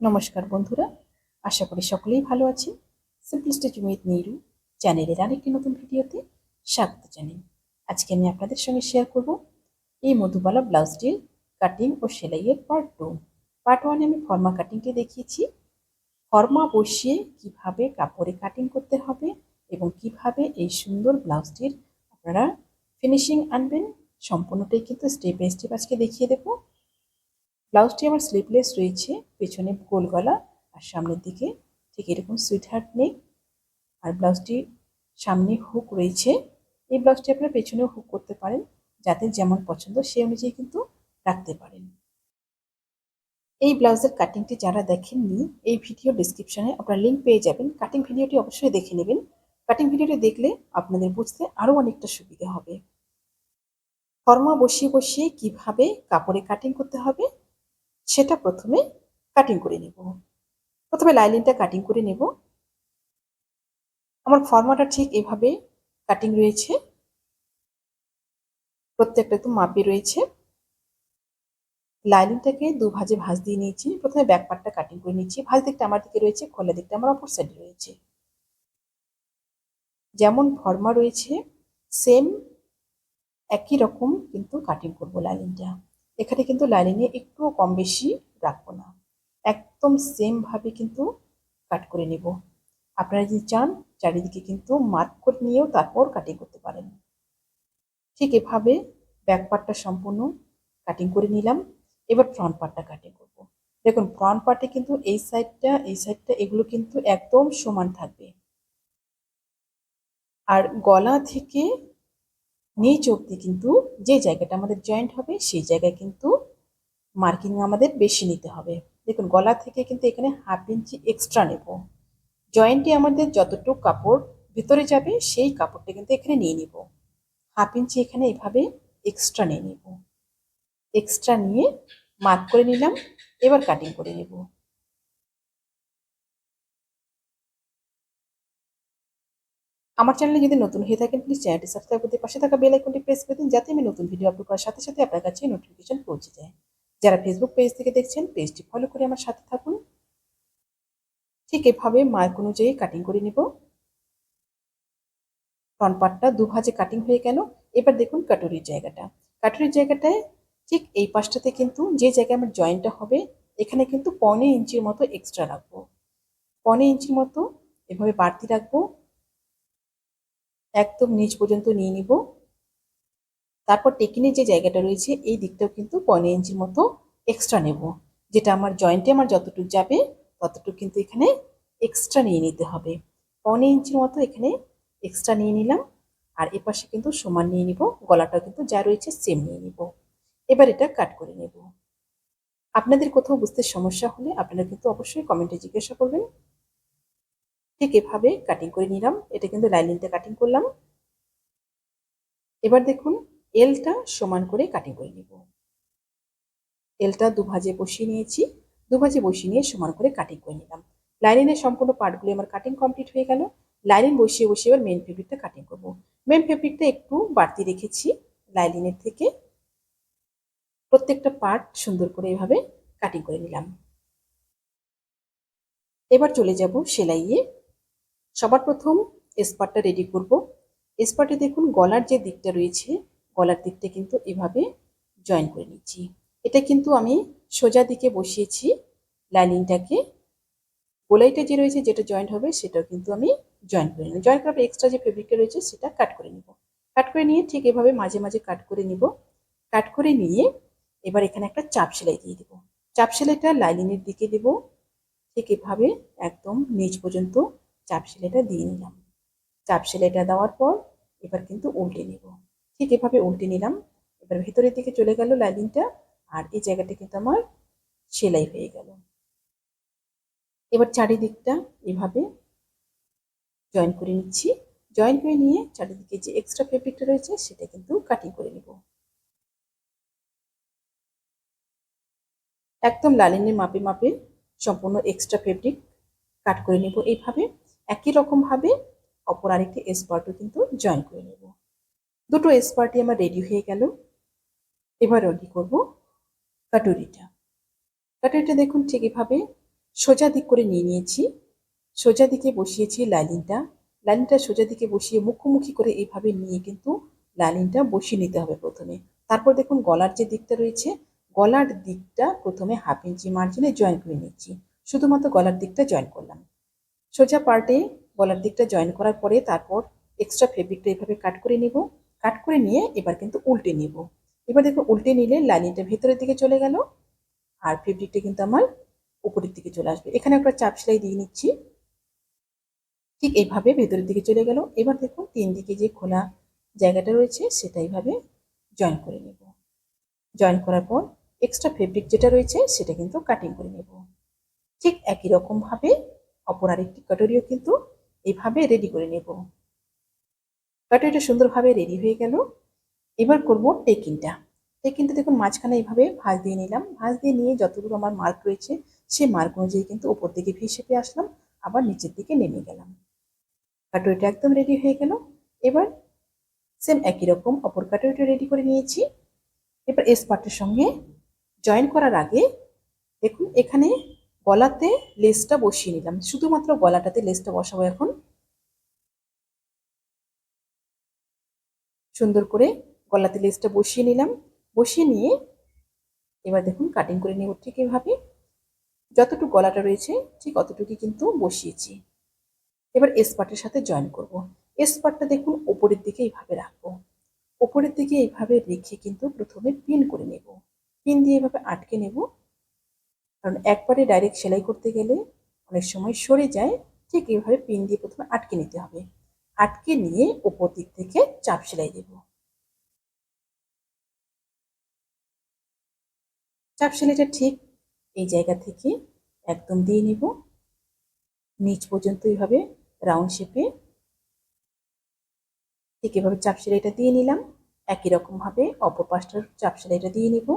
নমস্কার বন্ধুরা, আশা করি সকলেই ভালো আছেন। সিম্পল স্টেজ উইথ নিরু চ্যানেলের আরেকটি নতুন ভিডিওতে স্বাগত জানাই। আজকে আমি আপনাদের সঙ্গে শেয়ার করব এই মধুবালা ব্লাউজটির কাটিং ও সেলাইয়ের পার্ট টু পার্ট ওয়ানে আমি ফর্মা কাটিংটি দেখিয়েছি। ফর্মা বসিয়ে কীভাবে কাপড়ে কাটিং করতে হবে এবং কীভাবে এই সুন্দর ব্লাউজটির আপনারা ফিনিশিং আনবেন, সম্পূর্ণটাই কিন্তু স্টেপ বাই স্টেপ আজকে দেখিয়ে দেবো। ব্লাউজটি আমার স্লিভলেস রয়েছে, পেছনে গোল গলা আর সামনের দিকে ঠিক এরকম সুইট হার্ট নেক আর ব্লাউজটি সামনে হুক রয়েছে। এই ব্লাউজটি আপনারা পেছনেও হুক করতে পারেন, যাতে যেমন পছন্দ সে অনুযায়ী কিন্তু রাখতে পারেন। এই ব্লাউজের কাটিংটি যারা দেখেননি, এই ভিডিও ডিসক্রিপশনে আপনারা লিঙ্ক পেয়ে যাবেন। কাটিং ভিডিওটি অবশ্যই দেখে নেবেন। কাটিং ভিডিওটি দেখলে আপনাদের বুঝতে আরও অনেকটা সুবিধা হবে। ফর্মা বসিয়ে বসিয়ে কীভাবে কাপড়ে কাটিং করতে হবে সেটা প্রথমে কাটিং করে নেব। প্রথমে লাইলিনটা কাটিং করে নেব। আমার ফর্মাটা ঠিক এভাবে কাটিং রয়েছে। প্রত্যেকটা তো মাপে রয়েছে। লাইলিনটাকে দু ভাজে ভাজ দিয়ে নিয়েছি। প্রথমে ব্যাক পার্টটা কাটিং করে নিচ্ছি। ভাজ দিকটা আমার দিকে রয়েছে, খোলা দিকটা আমার অপর সাইডে রয়েছে। যেমন ফর্মা রয়েছে সেম একই রকম কিন্তু কাটিং করব লাইলিনটা এখানে কিন্তু লাইনিংয়ে একটুও কম বেশি রাখব না। একদম সেমভাবে কিন্তু কাট করে নেব। আপনারা যদি চান, চারিদিকে কিন্তু মার্ক করে নিয়েও তারপর কাটিং করতে পারেন। ঠিক এভাবে ব্যাক পার্টটা সম্পূর্ণ কাটিং করে নিলাম। এবার ফ্রন্ট পার্টটা কাটিং করব। দেখুন ফ্রন্ট পার্টে কিন্তু এই সাইডটা এই সাইডটা এগুলো কিন্তু একদম সমান থাকবে। আর গলা থেকে নিচ অব্দি কিন্তু যে জায়গাটা আমাদের জয়েন্ট হবে, সেই জায়গায় কিন্তু মার্কিং আমাদের বেশি নিতে হবে। দেখুন, গলা থেকে কিন্তু এখানে হাফ ইঞ্চি এক্সট্রা নেব। জয়েন্টে আমাদের যতটুকু কাপড় ভিতরে যাবে, সেই কাপড়টা কিন্তু এখানে নিয়ে নিব। হাফ ইঞ্চি এখানে এভাবে এক্সট্রা নিয়ে নিব। এক্সট্রা নিয়ে মার্ক করে নিলাম, এবার কাটিং করে নেব। আমার চ্যানেলে যদি নতুন হয়ে থাকেন প্লিজ চ্যানেলটি সাবস্ক্রাইব করতে পাশে থাকা বেল আইকনটি প্রেস করে দিন, যাতে আমি নতুন ভিডিও আপলোড করার সাথে সাথে আপনার কাছে নোটিফিকেশন পৌঁছে যায়। যারা ফেসবুক পেজ থেকে দেখছেন পেজটি ফলো করে আমার সাথে থাকুন। ঠিক এভাবে মার্ক অনুযায়ী কাটিং করে নিব। ফ্রন্ট পার্টটা দু ভাজে কাটিং হয়ে গেল। এবার দেখুন কাটুরির জায়গাটা। কাটুরির জায়গাটায় ঠিক এই পাশটাতে কিন্তু যে জায়গায় আমার জয়েন্টটা হবে, এখানে কিন্তু পনে ইঞ্চির মতো এক্সট্রা রাখব। পনে ইঞ্চির মতো এভাবে বাড়তি রাখব। একদম নিচ পর্যন্ত নিয়ে নিব। তারপর টেকিনের যে জায়গাটা রয়েছে, এই দিকটাও কিন্তু পনেরো ইঞ্চির মতো এক্সট্রা নেব। যেটা আমার জয়েন্টে আমার যতটুকু যাবে, ততটুকু কিন্তু এখানে এক্সট্রা নিয়ে নিতে হবে। পনেরো ইঞ্চির মতো এখানে এক্সট্রা নিয়ে নিলাম। আর এপাশে কিন্তু সমান নিয়ে নিব। গলাটা কিন্তু যা রয়েছে সেম নিয়ে নিব। এবার এটা কাট করে নেব। আপনাদের কোথাও বুঝতে সমস্যা হলে আপনারা কিন্তু অবশ্যই কমেন্টে জিজ্ঞাসা করবেন। ঠিক এভাবে কাটিং করে নিলাম। এটা কিন্তু লাইনিংটা কাটিং করলাম। এবার দেখুন এলটা সমান করে কাটিং করে নিব। এলটা দুভাজে বসিয়ে নিয়েছি। দুভাজে বসিয়ে নিয়ে সমান করে কাটিং করে নিলাম। লাইনিংয়ের সম্পূর্ণ পার্টগুলি আমার কাটিং কমপ্লিট হয়ে গেল। লাইনিং বসিয়ে বসিয়ে এবার মেন ফেব্রিকটা কাটিং করব। মেন ফেব্রিকটা একটু বাড়তি রেখেছি লাইনিংয়ের থেকে। প্রত্যেকটা পার্ট সুন্দর করে এভাবে কাটিং করে নিলাম। এবার চলে যাব সেলাইয়ে। সবার প্রথম স্পারটা রেডি করব। স্পার্টে দেখুন গলার যে দিকটা রয়েছে, গলার দিকটা কিন্তু এভাবে জয়েন করে নিচ্ছি। এটা কিন্তু আমি সোজা দিকে বসিয়েছি লাইনিংটাকে গোলাইটা যে রয়েছে, যেটা জয়েন্ট হবে, সেটাও কিন্তু আমি জয়েন করে নিই জয়েন করার এক্সট্রা যে ফেব্রিকটা রয়েছে, সেটা কাট করে নিব। কাট করে নিয়ে ঠিক এভাবে মাঝে মাঝে কাট করে নিব। কাট করে নিয়ে এবার এখানে একটা চাপ সেলাই দিয়ে দেবো। চাপ সেলাইটা লাইনিংয়ের দিকে দেব। ঠিক এভাবে একদম নিচ পর্যন্ত চাপ সেলাইটা দিয়ে নিলাম। চাপ সেলাইটা দেওয়ার পর এবার কিন্তু উল্টে নেব। ঠিক এভাবে উল্টে নিলাম। এবার ভেতরের দিকে চলে গেল লাইনিংটা আর এই জায়গাটা কিন্তু আমার সেলাই হয়ে গেল। এবার চারিদিকটা এভাবে জয়েন করে নিচ্ছি। জয়েন করে নিয়ে চারিদিকে যে এক্সট্রা ফেব্রিকটা রয়েছে সেটা কিন্তু কাটিং করে নেব। একদম লালিনের মাপে মাপে সম্পূর্ণ এক্সট্রা ফেব্রিক কাট করে নেব এইভাবে। একই রকমভাবে অপর আরেকটি এসপার্টও কিন্তু জয়েন করে নেব। দুটো এসপার্টি আমার রেডি হয়ে গেল। এবার রেডি করব কাটুরিটা। কাটুরিটা দেখুন ঠিক এভাবে সোজা দিক করে নিয়ে নিয়েছি। সোজা দিকে বসিয়েছি লাইনিংটা। লাইনিংটা সোজা দিকে বসিয়ে মুখোমুখি করে এইভাবে নিয়ে কিন্তু লাইনিংটা বসিয়ে নিতে হবে প্রথমে। তারপর দেখুন গলার যে দিকটা রয়েছে, গলার দিকটা প্রথমে হাফ ইঞ্চি মার্জিনে জয়েন করে নিচ্ছি। শুধুমাত্র গলার দিকটা জয়েন করলাম। সোজা পার্টে গলার দিকটা জয়েন করার পরে তারপর এক্সট্রা ফেব্রিকটা এভাবে কাট করে নিব। কাট করে নিয়ে এবার কিন্তু উল্টে নিব। এবার দেখো উল্টে নিলে লাইনিংটা ভেতরের দিকে চলে গেল আর ফেব্রিকটা কিন্তু আমার উপরের দিকে চলে আসবে। এখানে একটা চাপ সেলাই দিয়ে নিচ্ছি। ঠিক এইভাবে ভেতরের দিকে চলে গেল। এবার দেখুন তিন দিকে যে খোলা জায়গাটা রয়েছে সেটা এইভাবে জয়েন করে নেব। জয়েন করার পর এক্সট্রা ফেব্রিক যেটা রয়েছে সেটা কিন্তু কাটিং করে নেব। ঠিক একই রকমভাবে অপর আরেকটি কাটরিও কিন্তু এইভাবে রেডি করে নেব। কাটরিটা সুন্দরভাবে রেডি হয়ে গেল। এবার করব টেকিংটা টেকিংটা দেখুন, মাঝখানে এইভাবে ভাঁজ দিয়ে নিলাম। ভাঁজ দিয়ে নিয়ে যতটুকু আমার মার্ক রয়েছে, সেই মার্ক অনুযায়ী কিন্তু উপর দিকে ভি শেপে আসলাম, আবার নিচের দিকে নেমে গেলাম। কাটরিটা একদম রেডি হয়ে গেল। এবার সেম একই রকম অপর কাটরিটা রেডি করে নিয়েছি। এবার এস পার্টের সঙ্গে জয়েন করার আগে দেখুন, এখানে গলাতে লেসটা বসিয়ে নিলাম। শুধুমাত্র গলাটাতে লেসটা বসাবো এখন। সুন্দর করে গলাতে লেসটা বসিয়ে নিলাম। বসিয়ে নিয়ে এবার দেখুন কাটিং করে নেব ঠিক এভাবে। যতটুকু গলাটা রয়েছে ঠিক অতটুকু কিন্তু বসিয়েছি। এবার এস পার্টের সাথে জয়েন করব। এস পার্টটা দেখুন ওপরের দিকে এইভাবে রাখব। ওপরের দিকে এইভাবে রেখে কিন্তু প্রথমে পিন করে নেব। পিন দিয়ে এভাবে আটকে নেব। কারণ একবারে ডাইরেক্ট সেলাই করতে গেলে অনেক সময় সরে যায়, ঠিক এইভাবে পিন দিয়ে প্রথমে আটকে নিতে হবে। আটকে নিয়ে ওপর দিক থেকে চাপ সেলাই দেব। চাপ সেলাইটা ঠিক এই জায়গা থেকে একদম দিয়ে নিব। নিচ পর্যন্ত এইভাবে রাউন্ড শেপে ঠিক এভাবে চাপ সেলাইটা দিয়ে নিলাম। একই রকমভাবে অপর পাশটার চাপ সেলাইটা দিয়ে নিব।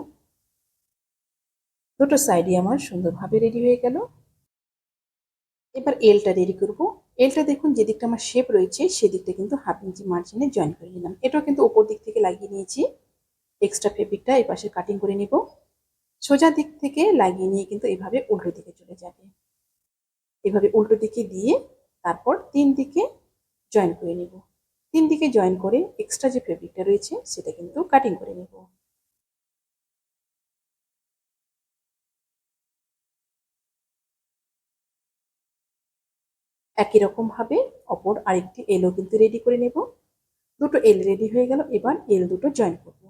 দুটো সাইডই আমার সুন্দরভাবে রেডি হয়ে গেল। এবার এলটা রেডি করব। এলটা দেখুন যে দিকটা আমার শেপ রয়েছে সেদিকটা কিন্তু হাফ ইঞ্চি মার্জিনে জয়েন করে নিলাম। এটাও কিন্তু ওপর দিক থেকে লাগিয়ে নিয়েছি। এক্সট্রা ফেব্রিকটা এই পাশে কাটিং করে নিব। সোজা দিক থেকে লাগিয়ে নিয়ে কিন্তু এভাবে উল্টো দিকে চলে যাবে। এভাবে উল্টো দিকে দিয়ে তারপর তিন দিকে জয়েন করে নেব। তিন দিকে জয়েন করে এক্সট্রা যে ফেব্রিকটা রয়েছে, সেটা কিন্তু কাটিং করে নেব। একই রকম ভাবে অপর আরেকটি এলও কিন্তু রেডি করে নেব। দুটো এল রেডি হয়ে গেল, এবার এল দুটো জয়েন করব।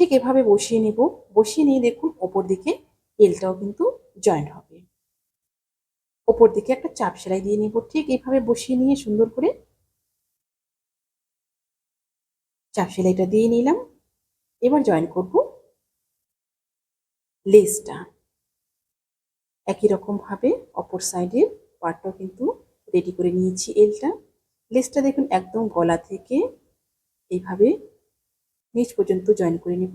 ঠিক এভাবে বসিয়ে নেব। বসিয়ে নিয়ে দেখুন, ওপর দিকে এলটাও কিন্তু জয়েন হবে। ওপর দিকে একটা চাপ সেলাই দিয়ে নেব। ঠিক এভাবে বসিয়ে নিয়ে সুন্দর করে চাপ সেলাইটা দিয়ে নিলাম। এবার জয়েন করব লেসটা একই রকম ভাবে অপর সাইডের পার্টটাও কিন্তু রেডি করে নিয়েছি এলটা। লেসটা দেখুন একদম গলা থেকে এইভাবে নিচ পর্যন্ত জয়েন করে নিব।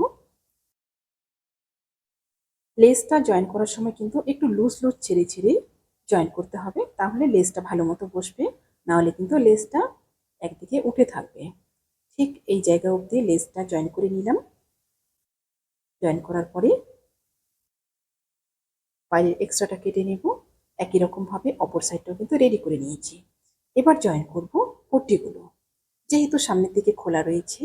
লেসটা জয়েন করার সময় কিন্তু একটু লুজ লুজ ছেড়ে ছেড়ে জয়েন করতে হবে। তাহলে লেসটা ভালো মতো বসবে, নাহলে কিন্তু লেসটা একদিকে উঠে থাকবে। ঠিক এই জায়গা অবধি লেসটা জয়েন করে নিলাম। জয়েন করার পরে বাইরের এক্সট্রাটা কেটে নেব। একই রকমভাবে অপর সাইডটাও কিন্তু রেডি করে নিয়েছি। এবার জয়েন করব পট্টিগুলো। যেহেতু সামনের দিকে খোলা রয়েছে,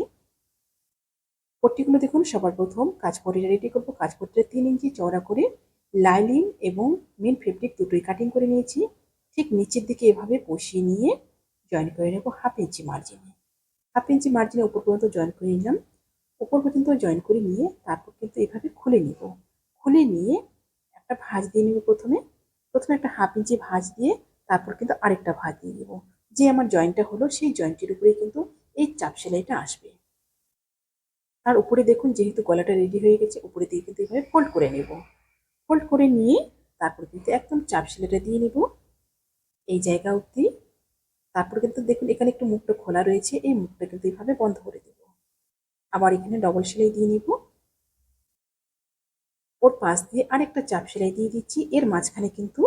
পট্টিগুলো দেখুন, সবার প্রথম কাজপট্টিটা রেডি করব। কাজপট্টিটা তিন ইঞ্চি চওড়া করে লাইলিং এবং মেন ফেব্রিক দুটোই কাটিং করে নিয়েছি। ঠিক নিচের দিকে এভাবে বসিয়ে নিয়ে জয়েন করে নেব হাফ ইঞ্চি মার্জিনে হাফ ইঞ্চি মার্জিনে উপর পর্যন্ত জয়েন করে নিলাম। উপর পর্যন্ত জয়েন করে নিয়ে তারপর কিন্তু এভাবে খুলে নিব। খুলে নিয়ে একটা ভাঁজ দিয়ে নেব প্রথমে। প্রথমে একটা হাফ ইঞ্চি ভাঁজ দিয়ে তারপর কিন্তু আরেকটা ভাঁজ দিয়ে দেবো। যে আমার জয়েন্টটা হলো সেই জয়েন্টের উপরেই কিন্তু এই চাপ সেলাইটা আসবে। আর উপরে দেখুন যেহেতু গলাটা রেডি হয়ে গেছে, উপরে দিয়ে কিন্তু এভাবে ফোল্ড করে নেব। ফোল্ড করে নিয়ে তারপর কিন্তু একদম চাপ সেলাইটা দিয়ে নেব এই জায়গা অবধি। তারপর কিন্তু দেখুন এখানে একটু মুখটা খোলা রয়েছে, এই মুখটা কিন্তু এইভাবে বন্ধ করে দেব। আবার এখানে ডবল সেলাই দিয়ে নিব। ওর পাশ দিয়ে আরেকটা চাপ সেলাই দিয়ে দিচ্ছি, এর মাঝখানে কিন্তু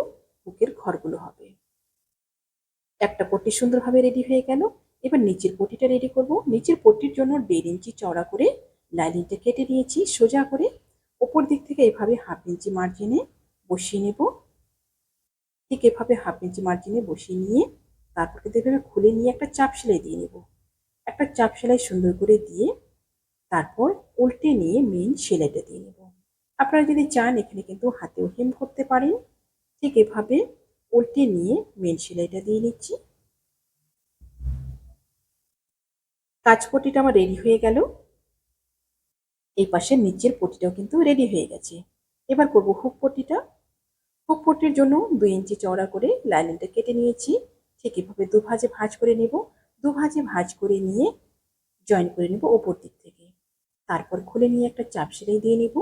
বুকের ঘরগুলো হবে। একটা পট্টি সুন্দরভাবে রেডি হয়ে গেল। এবার নিচের পট্টিটা রেডি করব। নিচের পট্টির জন্য দেড় ইঞ্চি চওড়া করে লাইনিংটা কেটে নিয়েছি, সোজা করে। ওপর দিক থেকে এভাবে হাফ ইঞ্চি মার্জিনে বসিয়ে নেব। ঠিক এভাবে হাফ ইঞ্চি মার্জিনে বসিয়ে নিয়ে তারপর কিন্তু এভাবে খুলে নিয়ে একটা চাপ সেলাই দিয়ে নেব। একটা চাপ সেলাই সুন্দর করে দিয়ে তারপর উল্টে নিয়ে মেন সেলাইটা দিয়ে নেব। আপনারা যদি চান, এখানে কিন্তু হাতেও হেম করতে পারেন। ঠিক এভাবে উল্টে নিয়ে মেন সেলাইটা দিয়ে নিচ্ছি। কাজপটিটা আমার রেডি হয়ে গেল। এই পাশের নিচের পটিটাও কিন্তু রেডি হয়ে গেছে। এবার করব হুক পটিটা। হুক পটির জন্য দুই ইঞ্চি চওড়া করে লাইনিংটা কেটে নিয়েছি। ঠিক এভাবে দু ভাজে করে নেব। দু ভাজে ভাজ করে নিয়ে জয়েন করে নেব ওপর দিক থেকে। তারপর খুলে নিয়ে একটা চাপ সেলাই দিয়ে নেব।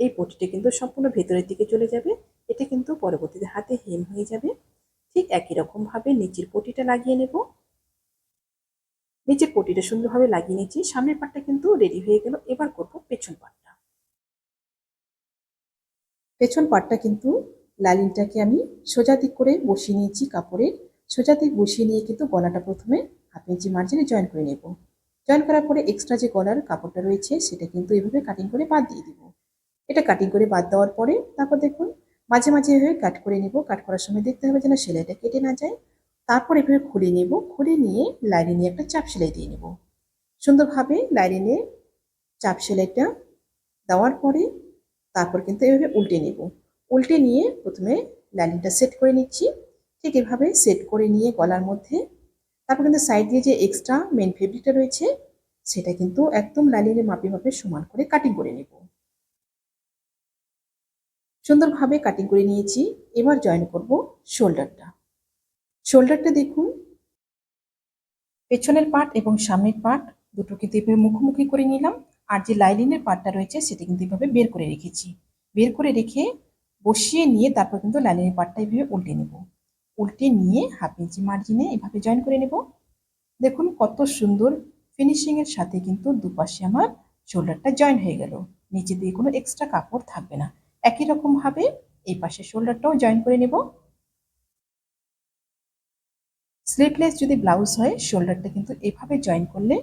এই পটিটা কিন্তু সম্পূর্ণ ভেতরের দিকে চলে যাবে। এটা কিন্তু পরবর্তীতে হাতে হেম হয়ে যাবে। ঠিক একই রকমভাবে নিচের পটিটা লাগিয়ে নেব। নিচের পটিটা সুন্দরভাবে লাগিয়ে নিয়েছি। সামনের পাটটা কিন্তু রেডি হয়ে গেল। এবার করব পেছন পাটটা। পেছন পাটটা কিন্তু লালিনটাকে আমি সোজা দিক করে বসিয়ে নিয়েছি কাপড়ের। সোজা দিক বসিয়ে নিয়ে কিন্তু গলাটা প্রথমে হাফ ইঞ্চি মার্জিনে জয়েন করে নেব। জয়েন করার পরে এক্সট্রা যে গলার কাপড়টা রয়েছে, সেটা কিন্তু এভাবে কাটিং করে বাদ দিয়ে দিব। এটা কাটিং করে বাদ দেওয়ার পরে তারপর দেখুন মাঝে মাঝে এভাবে কাট করে নিব। কাট করার সময় দেখতে হবে যেন সেলাইটা কেটে না যায়। তারপর এভাবে খুলে নেব। খুলে নিয়ে লাইনে নিয়ে একটা চাপ সেলাই দিয়ে নেব। সুন্দরভাবে লাইনে চাপ সেলাইটা দেওয়ার পরে তারপর কিন্তু এভাবে উল্টে নেব। উল্টে নিয়ে প্রথমে লাইনিংটা সেট করে নিচ্ছি। ঠিক এভাবে সেট করে নিয়ে গলার মধ্যে তারপর কিন্তু সাইড দিয়ে যে এক্সট্রা মেন ফেব্রিকটা রয়েছে, সেটা কিন্তু একদম লাইনিংয়ে মাপে মাপে সমান করে কাটিং করে নেব। সুন্দরভাবে কাটিং করে নিয়েছি। এবার জয়েন করব শোল্ডারটা শোল্ডারটা দেখুন। পেছনের পার্ট এবং সামনের পার্ট দুটো কিন্তু এভাবে মুখোমুখি করে নিলাম, আর যে লাইলিনের পার্টটা রয়েছে সেটা কিন্তু এভাবে বের করে রেখেছি। বের করে রেখে বসিয়ে নিয়ে তারপর কিন্তু লাইলিনের পার্টটা এভাবে উল্টে নেব। উল্টে নিয়ে হাফ ইঞ্চি মার্জিনে এভাবে জয়েন করে নেব। দেখুন কত সুন্দর ফিনিশিংয়ের সাথে কিন্তু দুপাশে আমার শোল্ডারটা জয়েন হয়ে গেল। নিচে দিয়ে কোনো এক্সট্রা কাপড় থাকবে না। একই রকমভাবে এই পাশে শোল্ডারটাও জয়েন করে নেব। স্লিভলেস যদি ব্লাউজ হয়, শোল্ডারটা কিন্তু এভাবে জয়েন করলে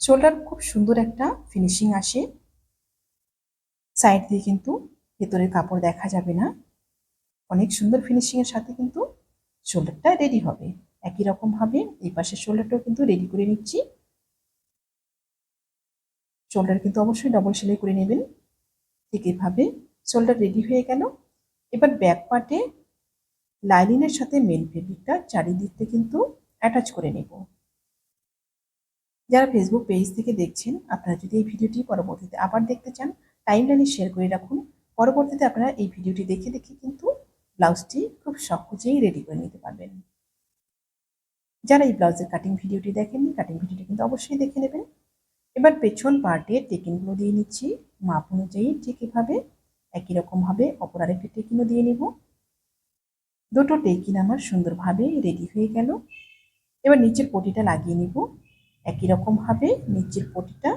শোল্ডার খুব সুন্দর একটা ফিনিশিং আসে। সাইড দিয়ে কিন্তু ভেতরের কাপড় দেখা যাবে না। অনেক সুন্দর ফিনিশিংয়ের সাথে কিন্তু শোল্ডারটা রেডি হবে। একই রকমভাবে এই পাশের শোল্ডারটাও কিন্তু রেডি করে নিচ্ছি। শোল্ডার কিন্তু অবশ্যই ডবল সেলাই করে নেবেন। ঠিক এভাবে শোল্ডার রেডি হয়ে গেল। এবার ব্যাক পার্টে লাইনিংয়ের সাথে মেন ফেব্রিকটা চারিদিকতে কিন্তু অ্যাটাচ করে নেব। যারা ফেসবুক পেজ থেকে দেখছেন, আপনারা যদি এই ভিডিওটি পরবর্তীতে আবার দেখতে চান টাইম লাইনে শেয়ার করে রাখুন। পরবর্তীতে আপনারা এই ভিডিওটি দেখে দেখে কিন্তু ব্লাউজটি খুব সহজেই রেডি করে নিতে পারবেন। যারা এই ব্লাউজের কাটিং ভিডিওটি দেখেননি কাটিং ভিডিওটি কিন্তু অবশ্যই দেখে নেবেন। এবার পেছন পার্টে টেকিনগুলো দিয়ে নিচ্ছি। মাপ অনুযায়ী ঠিক এভাবে একই রকমভাবে অপর আরেকটি টেকিনও দিয়ে নিব। দুটো টেকিন আমার সুন্দরভাবে রেডি হয়ে গেল। এবার নিচের পটিটা লাগিয়ে নিব। একই রকমভাবে নিচের পটিটা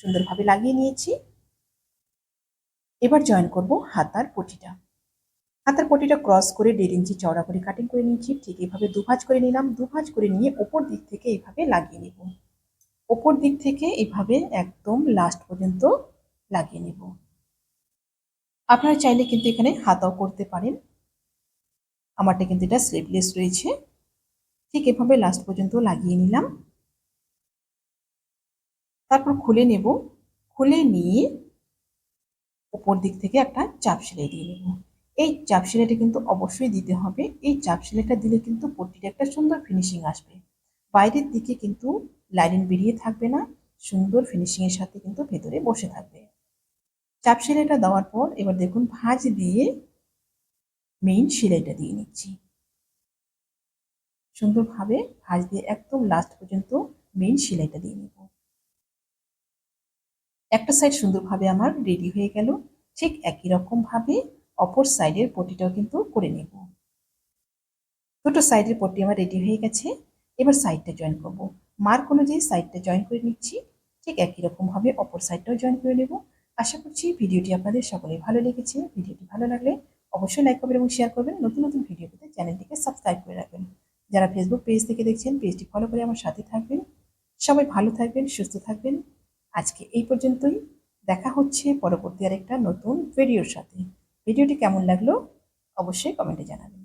সুন্দরভাবে লাগিয়ে নিয়েছি। এবার জয়েন করব হাতার পটিটা। হাতার পটিটা ক্রস করে দেড় ইঞ্চি চওড়া করে কাটিং করে নিয়েছি। ঠিক এইভাবে দুভাজ করে নিলাম। দুভাজ করে নিয়ে ওপর দিক থেকে এইভাবে লাগিয়ে নেব। ওপর দিক থেকে এইভাবে একদম লাস্ট পর্যন্ত লাগিয়ে নেব। আপনারা চাইলে কিন্তু এখানে হাতাও করতে পারেন। আমারটা কিন্তু এটা স্লিভলেস রয়েছে। ঠিক এভাবে লাস্ট পর্যন্ত লাগিয়ে নিলাম। তারপর খুলে নেব। খুলে নিয়ে উপর দিক থেকে একটা চাপ সেলাই দিয়ে নেব। এই চাপ সেলাইটা কিন্তু অবশ্যই দিতে হবে। এই চাপ সেলাইটা দিলে কিন্তু পট্টির একটা সুন্দর ফিনিশিং আসবে। বাইরের দিকে কিন্তু লাইনিং বেরিয়ে থাকবে না। সুন্দর ফিনিশিংয়ের সাথে কিন্তু ভেতরে বসে থাকবে। চাপ সেলাইটা দেওয়ার পর এবার দেখুন ভাঁজ দিয়ে মেইন সেলাইটা দিয়ে নিচ্ছি। সুন্দরভাবে ভাঁজ দিয়ে একদম লাস্ট পর্যন্ত মেইন সেলাইটা দিয়ে নেব। একটা সাইড সুন্দরভাবে আমার রেডি হয়ে গেল। ঠিক একই রকমভাবে অপর সাইডের পটিটাও কিন্তু করে নেব। দুটো সাইডের পটি আমার রেডি হয়ে গেছে। এবার সাইডটা জয়েন করব। মার্ক অনুযায়ী সাইডটা জয়েন করে নিচ্ছি। ঠিক একই রকমভাবে অপর সাইডটাও জয়েন করে নেব। আশা করছি ভিডিওটি আপনাদের সকলেই ভালো লেগেছে। ভিডিওটি ভালো লাগলে অবশ্যই লাইক করবেন এবং শেয়ার করবেন। নতুন নতুন ভিডিও পেতে চ্যানেলটিকে সাবস্ক্রাইব করে রাখবেন। যারা ফেসবুক পেজ থেকে দেখছেন পেজটি ফলো করে আমার সাথে থাকবেন। সবাই ভালো থাকবেন, সুস্থ থাকবেন। আজকে এই পর্যন্তই। দেখা হচ্ছে পরবর্তী আরেকটা নতুন ভিডিওর সাথে। ভিডিওটি কেমন লাগল? অবশ্যই কমেন্টে জানাবেন।